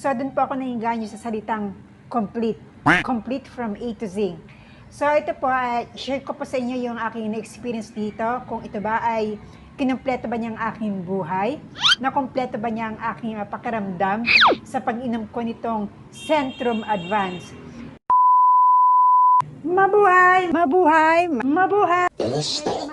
So, doon po ako nainganyo sa salitang complete. Complete from A to Z. So, ito po, ay share ko po sa inyo yung aking experience dito. Kung ito ba ay kinumpleto ba niya ang aking buhay? Nakumpleto ba niya ang aking ah, pakiramdam sa pag-inom ko nitong Centrum Advance? Mabuhay! Mabuhay! Mabuhay! Medyo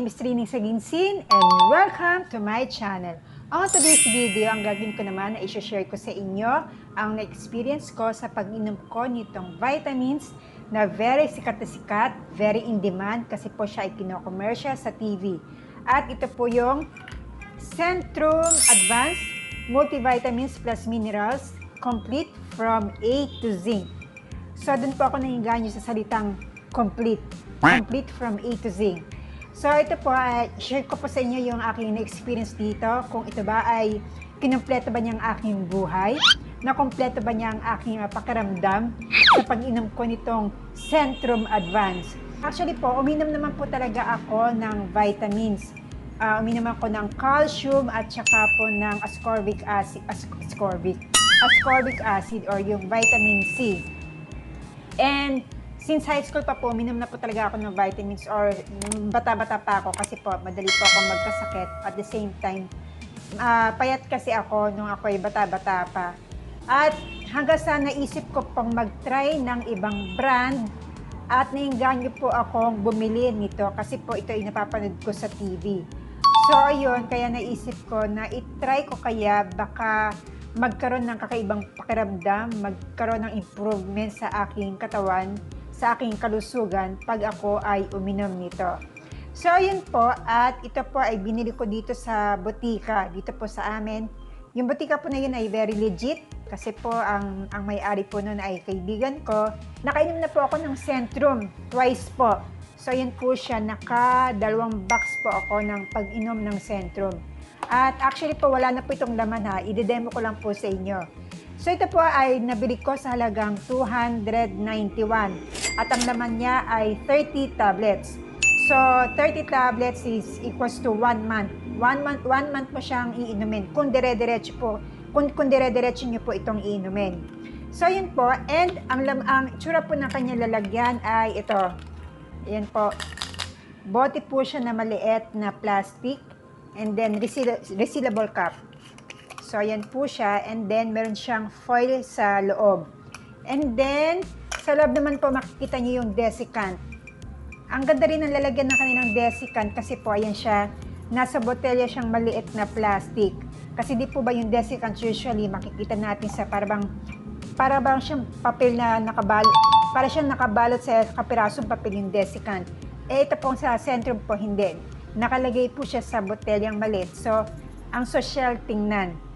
name is Trining Saginsin and welcome to my channel. On today's video, ang gagawin ko naman ay share ko sa inyo ang na-experience ko sa pag-inom ko nitong vitamins na very sikat na sikat, very in demand kasi po siya ay kino-commercial sa TV. At ito po yung Centrum Advanced Multivitamins Plus Minerals Complete from A to Z. So, doon po ako nainganyo sa salitang complete. Complete from A to Z. So, ito po, ay share ko po sa inyo yung aking experience dito. Kung ito ba ay kinumpleto ba niya ang aking buhay? Nakumpleto ba niya ang aking ah, pakiramdam sa pag-inom ko nitong Centrum Advance? Actually po, uminom naman po talaga ako ng vitamins. Ah, uminom ako ng calcium at saka po ng ascorbic acid, as- ascorbic, ascorbic acid or yung vitamin C. And since high school pa po, minum na po talaga ako ng vitamins or bata-bata pa ako kasi po madali po ako magkasakit at the same time. ah, payat kasi ako nung ako ay bata-bata pa. At hanggang sa naisip ko pong mag-try ng ibang brand at nainganyo po akong bumili nito kasi po ito ay napapanood ko sa TV. So ayun, kaya naisip ko na itry ko kaya baka magkaroon ng kakaibang pakiramdam, magkaroon ng improvement sa aking katawan, sa aking kalusugan pag ako ay uminom nito. So ayun po, at ito po ay binili ko dito sa botika, dito po sa amin. Yung botika po na yun ay very legit kasi po ang, ang may-ari po noon ay kaibigan ko. Nakainom na po ako ng Centrum twice po. So yun po siya, naka dalawang box po ako ng pag-inom ng Centrum. At actually po wala na po itong laman ha, i-demo ko lang po sa inyo. So ito po ay nabili ko sa halagang 291 at ang laman niya ay 30 tablets. So 30 tablets is equals to 1 month. 1 month, 1 month po siyang iinumin kung dire-diretso po, kung, kung dire-diretso niyo po itong iinumin. So yun po, and ang, ang tsura po ng kanyang lalagyan ay ito. Yan po. Bote po siya na maliit na plastic and then reseal- resealable cup. So, ayan po siya. And then, meron siyang foil sa loob. And then, sa loob naman po, makikita niyo yung desiccant. Ang ganda rin ng lalagyan ng kanilang desiccant kasi po, ayan siya, nasa botelya siyang maliit na plastic. Kasi di po ba yung desiccant usually makikita natin sa parang para bang siyang papel na nakabalot, para siyang nakabalot sa kapirasong papel yung desiccant. Eh, ito pong sa Centrum po, hindi. Nakalagay po siya sa botelyang maliit. So, ang social tingnan.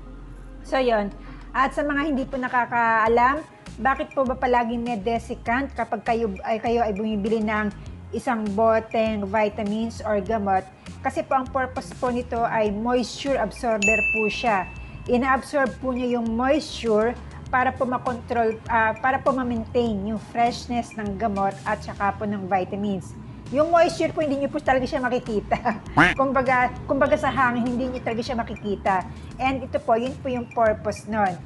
So, yon. At sa mga hindi po nakakaalam, bakit po ba palaging may desiccant kapag kayo ay, kayo ay bumibili ng isang boteng vitamins or gamot? Kasi po ang purpose po nito ay moisture absorber po siya. Ina-absorb po niya yung moisture para po makontrol, ah, para po ma-maintain yung freshness ng gamot at saka po ng vitamins. Yung moisture po, hindi niyo po talaga siya makikita. kumbaga, kumbaga sa hangin, hindi niyo talaga siya makikita. And ito po, yun po yung purpose nun.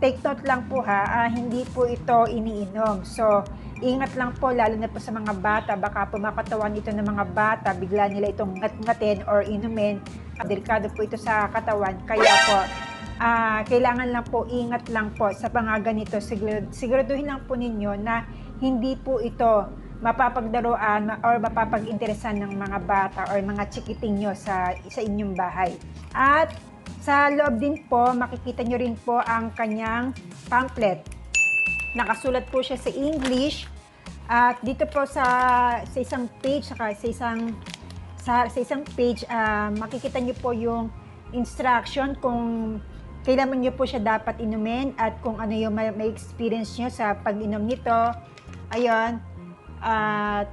Take note lang po ha, ah, hindi po ito iniinom. So, ingat lang po, lalo na po sa mga bata, baka po makatawan ito ng mga bata, bigla nila itong ngat-ngatin or inumin. Delikado po ito sa katawan. Kaya po, ah, kailangan lang po, ingat lang po sa mga ganito. Sigur- siguraduhin lang po ninyo na hindi po ito mapapagdaruan ma- or mapapag-interesan ng mga bata or mga chikiting nyo sa, sa inyong bahay. At sa loob din po, makikita nyo rin po ang kanyang pamphlet. Nakasulat po siya sa English at dito po sa sa isang page saka sa isang sa, sa isang page ah, makikita niyo po yung instruction kung kailan niyo po siya dapat inumin at kung ano yung may, may experience niyo sa pag-inom nito. Ayun. At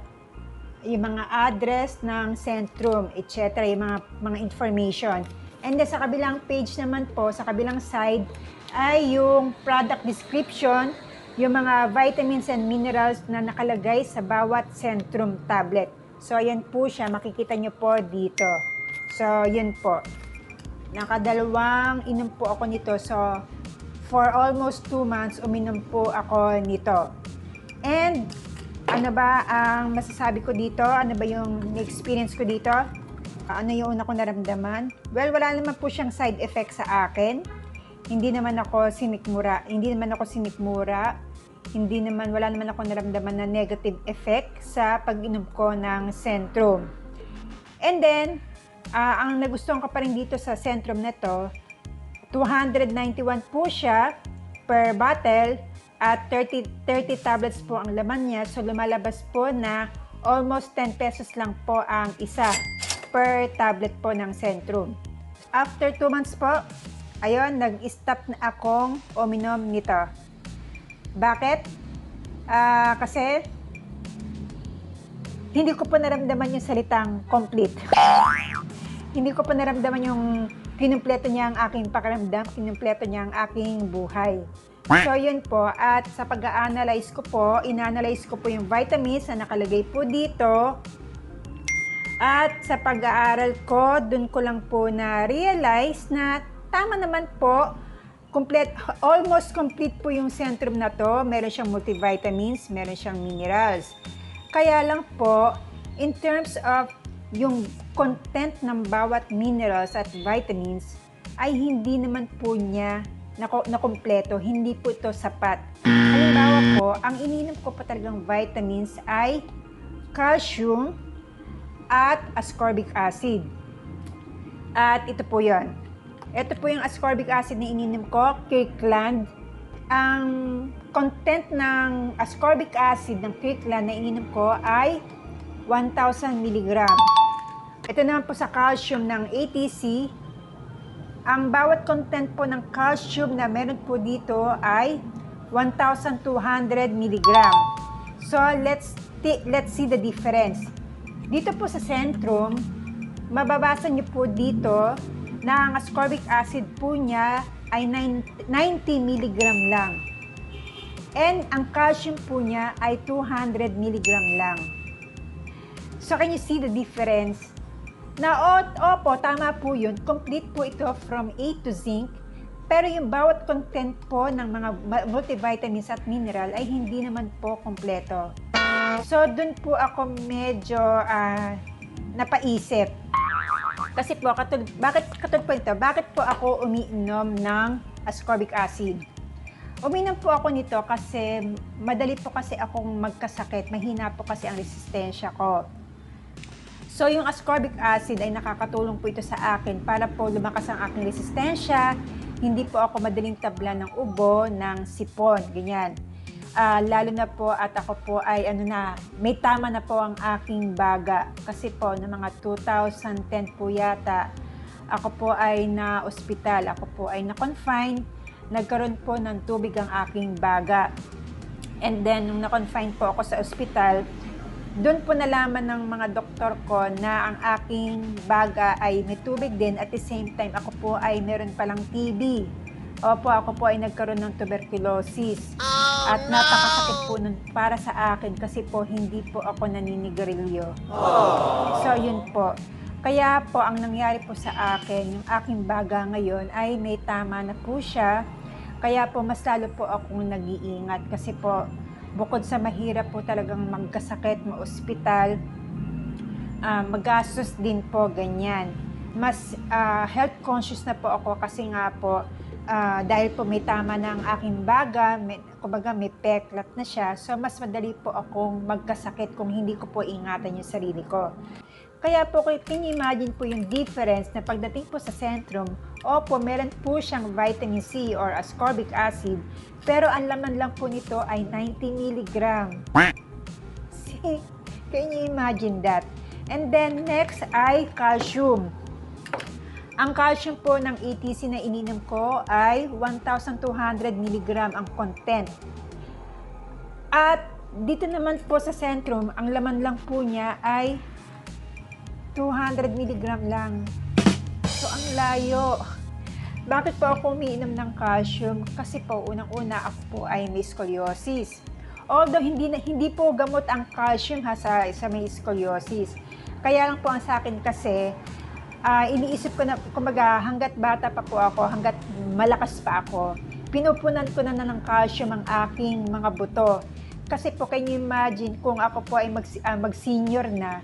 yung mga address ng Centrum, etc., yung mga, mga information. And then sa kabilang page naman po, sa kabilang side, ay yung product description, yung mga vitamins and minerals na nakalagay sa bawat Centrum tablet. So, ayan po siya. Makikita nyo po dito. So, yun po. Nakadalawang inom po ako nito. So, for almost two months, uminom po ako nito. And, ano ba ang masasabi ko dito? Ano ba yung experience ko dito? Ano yung una ko naramdaman? Well, wala naman po siyang side effect sa akin. Hindi naman ako sinikmura. Hindi naman ako sinikmura. Hindi naman, wala naman ako naramdaman na negative effect sa pag-inom ko ng Centrum. And then, ah, ang nagustuhan ko pa rin dito sa Centrum na to, 291 po siya per bottle at 30, 30 tablets po ang laman niya. So lumalabas po na almost 10 pesos lang po ang isa per tablet po ng Centrum. After 2 months po, ayun, nag-stop na akong uminom nito. Bakit? Ah, kasi hindi ko po naramdaman yung salitang complete. hindi ko pa naramdaman yung kinumpleto niya ang aking pakiramdam, kinumpleto niya ang aking buhay. So yun po, at sa pag-analyze ko po, inanalyze ko po yung vitamins na nakalagay po dito. At sa pag-aaral ko, dun ko lang po na-realize na tama naman po, complete, almost complete po yung Centrum na to. Meron siyang multivitamins, meron siyang minerals. Kaya lang po, in terms of yung content ng bawat minerals at vitamins ay hindi naman po niya nako, nakompleto, hindi po ito sapat. Halimbawa po, ang ininom ko pa talagang vitamins ay calcium at ascorbic acid. At ito po yon. Ito po yung ascorbic acid na ininom ko, Kirkland. Ang content ng ascorbic acid ng Kirkland na ininom ko ay 1,000 mg. Ito naman po sa calcium ng ATC. Ang bawat content po ng calcium na meron po dito ay 1,200 mg. So, let's, let's see the difference. Dito po sa Centrum, mababasa niyo po dito na ang ascorbic acid po niya ay 9 90 mg lang. And ang calcium po niya ay 200 mg lang. So can you see the difference? Na opo, tama po yun. Complete po ito from A to zinc. Pero yung bawat content po ng mga multivitamins at mineral ay hindi naman po kompleto. So dun po ako medyo ah, napaisip. Kasi po, katulad, bakit katulad po ito, bakit po ako umiinom ng ascorbic acid? Uminom po ako nito kasi madali po kasi akong magkasakit. Mahina po kasi ang resistensya ko. So, yung ascorbic acid ay nakakatulong po ito sa akin para po lumakas ang aking resistensya. Hindi po ako madaling tabla ng ubo, ng sipon, ganyan. Ah, lalo na po at ako po ay ano na, may tama na po ang aking baga. Kasi po, noong mga 2010 po yata, ako po ay na ospital, ako po ay na-confine, nagkaroon po ng tubig ang aking baga. And then, nung na-confine po ako sa ospital, doon po nalaman ng mga doktor ko na ang aking baga ay may tubig din at the same time ako po ay meron palang TB. Opo, ako po ay nagkaroon ng tuberculosis. at napakasakit po nun para sa akin kasi po hindi po ako naninigarilyo. So yun po. Kaya po ang nangyari po sa akin, yung aking baga ngayon ay may tama na po siya. Kaya po mas lalo po akong nag-iingat kasi po bukod sa mahirap po talagang magkasakit, ma-ospital, ah, magastos din po ganyan. Mas ah, health conscious na po ako kasi nga po ah, dahil po may tama na ang aking baga, may, kumbaga may peklat na siya, so mas madali po akong magkasakit kung hindi ko po ingatan yung sarili ko. Kaya po, can you imagine po yung difference na pagdating po sa Centrum, opo, meron po siyang vitamin C or ascorbic acid, pero ang laman lang po nito ay 90 mg. See, can you imagine that? And then next ay calcium. Ang calcium po ng ETC na ininom ko ay 1,200 mg ang content. At dito naman po sa Centrum, ang laman lang po niya ay 200 mg lang. So, ang layo. Bakit po ako umiinom ng calcium? Kasi po, unang-una ako po ay may scoliosis. Although hindi, na, hindi po gamot ang calcium ha, sa, sa may scoliosis. Kaya lang po ang sa akin kasi, ah, iniisip ko na, kumbaga, hanggat bata pa po ako, hanggat malakas pa ako, pinupunan ko na, na ng calcium ang aking mga buto. Kasi po, can you imagine kung ako po ay mag, ah, mag-senior na,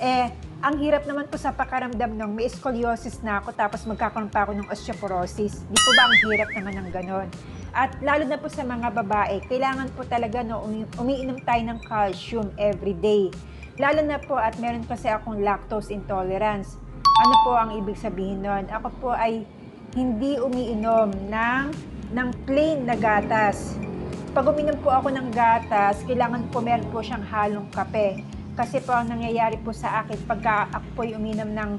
eh, ang hirap naman po sa pakaramdam nung may scoliosis na ako tapos magkakaroon pa ako ng osteoporosis. Di po ba ang hirap naman ng ganon? At lalo na po sa mga babae, kailangan po talaga no, umi- umiinom tayo ng calcium every day. Lalo na po at meron kasi akong lactose intolerance. Ano po ang ibig sabihin nun? Ako po ay hindi umiinom ng, ng plain na gatas. Pag uminom po ako ng gatas, kailangan po meron po siyang halong kape. Kasi po ang nangyayari po sa akin pagka ako po uminom ng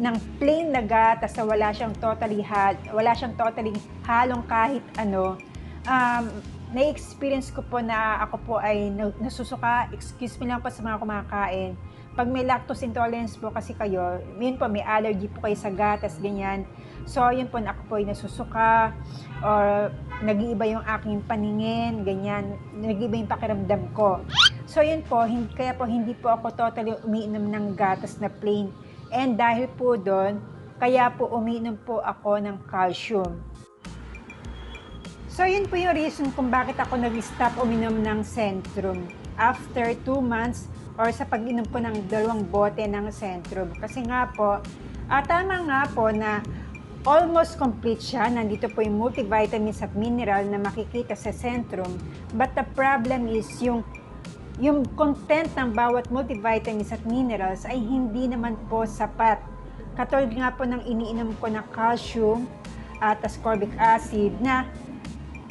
ng plain na gatas na wala siyang totally hal, wala siyang totally halong kahit ano, um, na-experience ko po na ako po ay na- nasusuka, excuse me lang po sa mga kumakain. Pag may lactose intolerance po kasi kayo, yun po may allergy po kayo sa gatas, ganyan. So, yun po, ako po ay nasusuka, or nag-iiba yung aking paningin, ganyan, nag-iiba yung pakiramdam ko. So, yun po, hin- kaya po hindi po ako totally umiinom ng gatas na plain. And dahil po doon, kaya po umiinom po ako ng calcium. So, yun po yung reason kung bakit ako nag-stop uminom ng Centrum after 2 months or sa pag-inom ko ng dalawang bote ng Centrum. Kasi nga po, ah, tama nga po na almost complete siya. Nandito po yung multivitamins at mineral na makikita sa Centrum. But the problem is yung yung content ng bawat multivitamins at minerals ay hindi naman po sapat. Katulad nga po ng iniinom ko na calcium at ascorbic acid na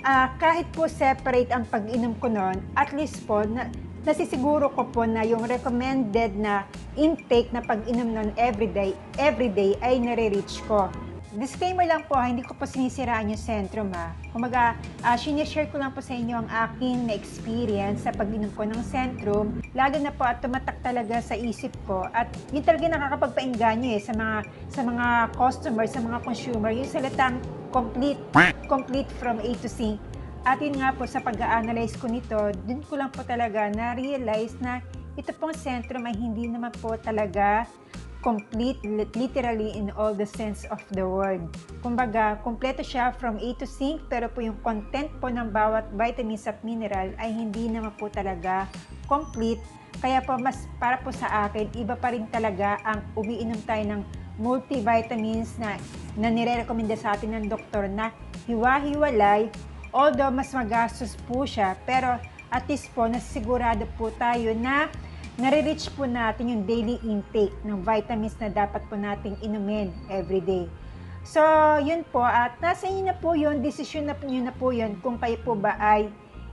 ah, kahit po separate ang pag-inom ko noon, at least po, na, nasisiguro ko po na yung recommended na intake na pag-inom noon everyday, everyday ay nare-reach ko. Disclaimer lang po, hindi ko po sinisiraan yung Centrum ha. Kumaga, uh, sinishare ko lang po sa inyo ang aking na-experience sa pag-inom ko ng Centrum. Lalo na po at tumatak talaga sa isip ko at yun talaga nakakapagpainganyo eh sa mga, sa mga customers, sa mga consumer, yung salitang complete, complete from A to Z. At yun nga po sa pag-analyze ko nito, dun ko lang po talaga na-realize na ito pong Centrum ay hindi naman po talaga complete li- literally in all the sense of the word. Kumbaga, kompleto siya from A to Z, pero po yung content po ng bawat vitamins at mineral ay hindi naman po talaga complete. Kaya po mas para po sa akin, iba pa rin talaga ang umiinom tayo ng multivitamins na, na nire-recommenda sa atin ng doktor na hiwa-hiwalay. Although mas magastos po siya, pero at least po nasigurado po tayo na nare-reach po natin yung daily intake ng vitamins na dapat po nating inumin every day. So, yun po. At nasa inyo na po yun, desisyon na po nyo na po yun kung kayo po ba ay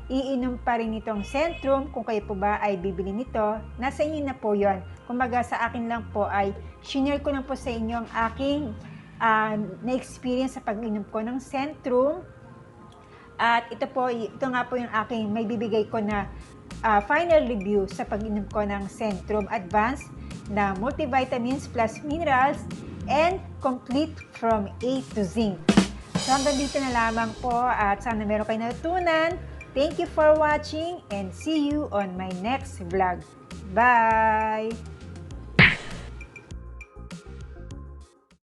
iinom pa rin itong Centrum, kung kayo po ba ay bibili nito, nasa inyo na po yun. Kumbaga sa akin lang po ay shinare ko lang po sa inyo ang aking ah, na-experience sa pag-inom ko ng Centrum. At ito po, ito nga po yung aking may bibigay ko na ah, final review sa pag-inom ko ng Centrum Advanced na multivitamins plus minerals and complete from A to Z. So hanggang dito na lamang po at sana meron kayo natutunan. Thank you for watching and see you on my next vlog. Bye!